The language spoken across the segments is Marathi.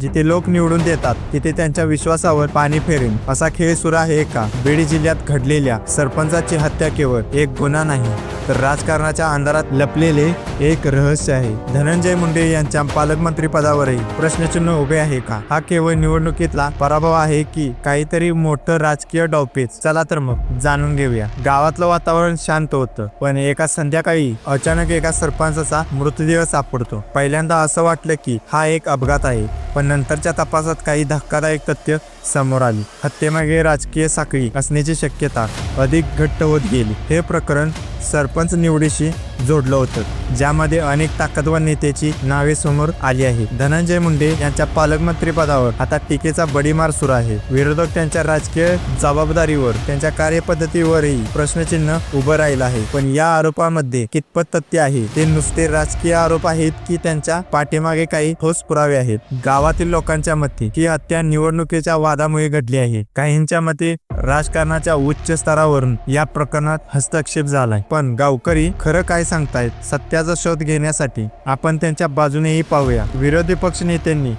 जिथे लोक निवडून देतात तिथे त्यांच्या विश्वासावर पाणी फेरेन. असा खेळ सुरू आहे का बीड जिल्ह्यात घडलेल्या सरपंचाची हत्या केवळ एक गुन्हा नाही. तर राजकारणाच्या अंधारात लपलेले एक रहस्य आहे. धनंजय मुंडे यांच्या पालकमंत्री पदावरही प्रश्नचिन्ह उभे आहे का? हा केवळ निवडणुकीतला पराभव आहे की काहीतरी मोठं राजकीय डावपेच चला तर मग जाणून घेऊया. गावातलं वातावरण शांत होतं पण एका संध्याकाळी अचानक एका सरपंचाचा मृतदेह सापडतो. पहिल्यांदा असं वाटलं की हा एक अपघात आहे पण नंतरच्या तपासात काही धक्कादायक तथ्य समोर आली. हत्येमागे राजकीय साखळी असण्याची शक्यता अधिक घट्ट होत गेली. हे प्रकरण सरपंच निवडीशी जोडलं होतं ज्यामध्ये अनेक ताकदवान नेत्याची नावे समोर आली आहे धनंजय मुंडे यांच्या पालकमंत्री पदावर आता टीकेचा बडीमार सुरू आहे. विरोधक त्यांच्या राजकीय जबाबदारीवर त्यांच्या कार्यपद्धतीवरही प्रश्नचिन्ह उभं राहिलं आहे. पण या आरोपामध्ये कितपत तथ्य आहे ते नुसते राजकीय आरोप आहेत की त्यांच्या पाठीमागे काही ठोस पुरावे आहेत? गावातील लोकांच्या मते ही हत्या निवडणुकीच्या वादामुळे घडली आहे. काहींच्या मते राजकारणाच्या उच्च स्तरावरून या प्रकरणात हस्तक्षेप झालाय. पण गावकरी खरं काय सांगतायत सत्याचा शोध घेण्यासाठी आपण त्यांच्या बाजूनेही पाहूया. विरोधी पक्ष नेत्यांनी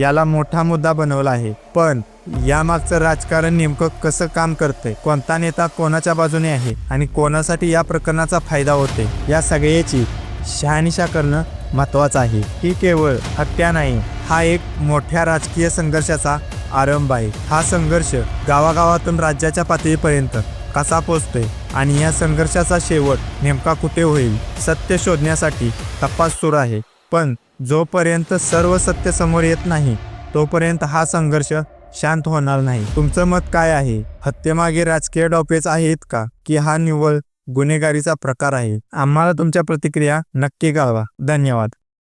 याला मोठा मुद्दा बनवला आहे. पण यामागचं राजकारण नेमकं कसं काम करतंय? कोणता नेता कोणाच्या बाजूने आहे आणि कोणासाठी या प्रकरणाचा फायदा होते या सगळ्याची शहानिशा करणं महत्वाचं आहे. ही केवळ हत्या नाही हा एक मोठ्या राजकीय संघर्षाचा आरंभ आहे. हा संघर्ष गावागावातून राज्याच्या पातळीपर्यंत कसा पोचतोय आणि या संघर्षाचा शेवट नेमका कुठे होईल सत्य शोधण्यासाठी तपास सुरू आहे. पण जोपर्यंत सर्व सत्य समोर येत नाही तोपर्यंत हा संघर्ष शांत होणार नाही. तुमचं मत काय आहे? हत्येमागे राजकीय डॉपेच आहेत का? की हा निव्वळ गुन्हेगारीचा प्रकार आहे? आम्हाला तुमच्या प्रतिक्रिया नक्की कळवा. धन्यवाद.